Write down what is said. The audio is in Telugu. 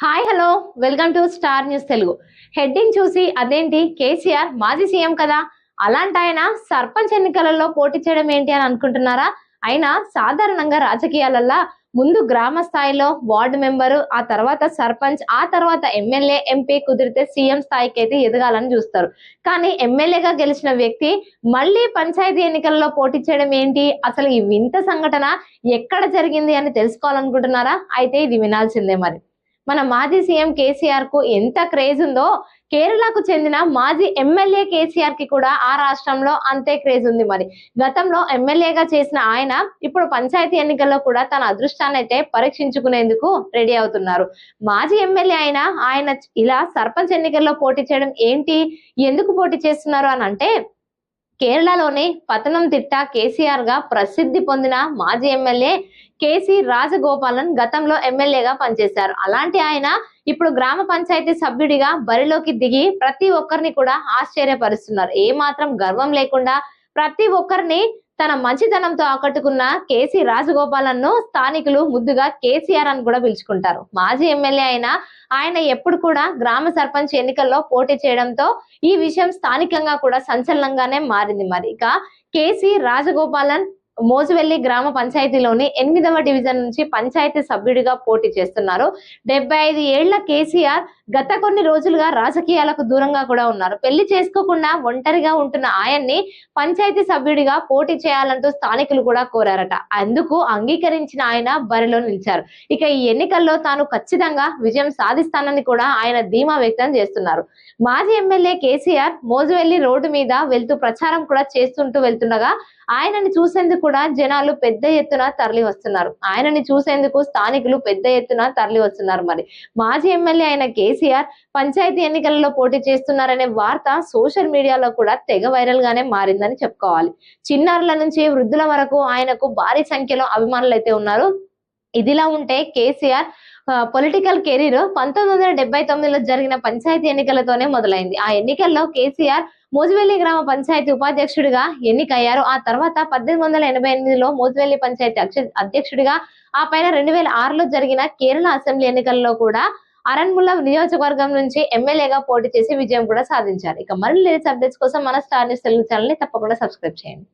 Hi hello. Welcome to star news Telugu. Heading చూసి అదేంటి? కేసీఆర్ మాజీ సీఎం కదా? అలాంటి ఆయన సర్పంచ్ ఎన్నికలలో పోటీ చేయడం ఏంటి అని అనుకుంటున్నారా? అయినా సాధారణంగా రాజకీయాలల్లో ముందు గ్రామ స్థాయిలో వార్డు మెంబరు ఆ తర్వాత సర్పంచ్ ఆ తర్వాత ఎమ్మెల్యే ఎంపీ కుదిరితే సీఎం స్థాయికి అయితే ఎదగాలని చూస్తారు. కానీ ఎమ్మెల్యేగా గెలిచిన వ్యక్తి మళ్ళీ పంచాయతీ ఎన్నికల్లో పోటీ చేయడం ఏంటి? అసలు ఈ వింత సంఘటన ఎక్కడ జరిగింది అని తెలుసుకోవాలనుకుంటున్నారా? అయితే ఇది వినాల్సిందే మరి. మన మాజీ సీఎం కేసీఆర్కు ఎంత క్రేజ్ ఉందో కేరళకు చెందిన మాజీ ఎమ్మెల్యే కేసీఆర్కి కూడా ఆ రాష్ట్రంలో అంతే క్రేజ్ ఉంది మరి. గతంలో ఎమ్మెల్యేగా చేసిన ఆయన ఇప్పుడు పంచాయతీ ఎన్నికల్లో కూడా తన అదృష్టాన్ని అయితే పరీక్షించుకునేందుకు రెడీ అవుతున్నారు. మాజీ ఎమ్మెల్యే అయినా ఆయన ఇలా సర్పంచ్ ఎన్నికల్లో పోటీ చేయడం ఏంటి? ఎందుకు పోటీ చేస్తున్నారు అని అంటే కేరళలోని పతనంతిట్ట కేసీఆర్గా ప్రసిద్ధి పొందిన మాజీ ఎమ్మెల్యే కేసీ రాజగోపాలన్ గతంలో ఎమ్మెల్యేగా పనిచేశారు. అలాంటి ఆయన ఇప్పుడు గ్రామ పంచాయతీ సభ్యుడిగా బరిలోకి దిగి ప్రతి ఒక్కరిని కూడా ఆశ్చర్యపరుస్తున్నారు. ఏ మాత్రం గర్వం లేకుండా ప్రతి ఒక్కరిని తన మంచితనంతో ఆకట్టుకున్న కేసీ రాజగోపాలన్ను స్థానికులు ముద్దుగా కేసీఆర్ అని కూడా పిలుచుకుంటారు. మాజీ ఎమ్మెల్యే అయిన ఆయన ఎప్పుడు కూడా గ్రామ సర్పంచ్ ఎన్నికల్లో పోటీ చేయడంతో ఈ విషయం స్థానికంగా కూడా సంచలనంగానే మారింది మరి. ఇక కేసీ రాజగోపాలన్ మోజువెల్లి గ్రామ పంచాయతీలోని ఎనిమిదవ డివిజన్ నుంచి పంచాయతీ సభ్యుడిగా పోటీ చేస్తున్నారు. డెబ్బై ఐదు ఏళ్ళ కేసీఆర్ గత కొన్ని రోజులుగా రాజకీయాలకు దూరంగా కూడా ఉన్నారు. పెళ్ళి చేసుకోకుండా ఒంటరిగా ఉంటున్న ఆయన్ని పంచాయతీ సభ్యుడిగా పోటీ చేయాలంటూ స్థానికులు కూడా కోరారట. అందుకు అంగీకరించిన ఆయన బరిలో నిలిచారు. ఇక ఈ ఎన్నికల్లో తాను ఖచ్చితంగా విజయం సాధిస్తానని కూడా ఆయన ధీమా వ్యక్తం చేస్తున్నారు. మాజీ ఎమ్మెల్యే కేసీఆర్ మోజువెల్లి రోడ్డు మీద వెళ్తూ ప్రచారం కూడా చేస్తుంటూ వెళ్తుండగా ఆయనని చూసేందుకు కూడా జనాలు పెద్ద ఎత్తున తరలి వస్తున్నారు. ఆయనని చూసేందుకు స్థానికులు పెద్ద ఎత్తున తరలి వస్తున్నారు మరి. మాజీ ఎమ్మెల్యే అయిన కేసీఆర్ పంచాయతీ ఎన్నికలలో పోటీ చేస్తున్నారనే వార్త సోషల్ మీడియాలో కూడా తెగ వైరల్ గానే మారిందని చెప్పుకోవాలి. చిన్నారుల నుంచి వృద్ధుల వరకు ఆయనకు భారీ సంఖ్యలో అభిమానులు అయితే ఉన్నారు. ఇదిలా ఉంటే కేసీఆర్ పొలిటికల్ కెరీర్ పంతొమ్మిది వందల డెబ్బై తొమ్మిదిలో జరిగిన పంచాయతీ ఎన్నికలతోనే మొదలైంది. ఆ ఎన్నికల్లో కేసీఆర్ మోజువెల్లి గ్రామ పంచాయతీ ఉపాధ్యక్షుడిగా ఎన్నికయ్యారు. ఆ తర్వాత పద్దెనిమిది వందల ఎనభై ఎనిమిదిలో మోజువెల్లి పంచాయతీ అక్ష- అధ్యక్షుడిగా ఆ పైన రెండు వేల ఆరులో జరిగిన కేరళ అసెంబ్లీ ఎన్నికల్లో కూడా అరణ్ముల నియోజకవర్గం నుంచి ఎమ్మెల్యేగా పోటీ చేసి విజయం కూడా సాధించారు. ఇక మరిన్ని లేటెస్ట్ అప్డేట్స్ కోసం మన స్టార్ న్యూస్ తెలుగు ఛానల్ని తప్పకుండా సబ్స్క్రైబ్ చేయండి.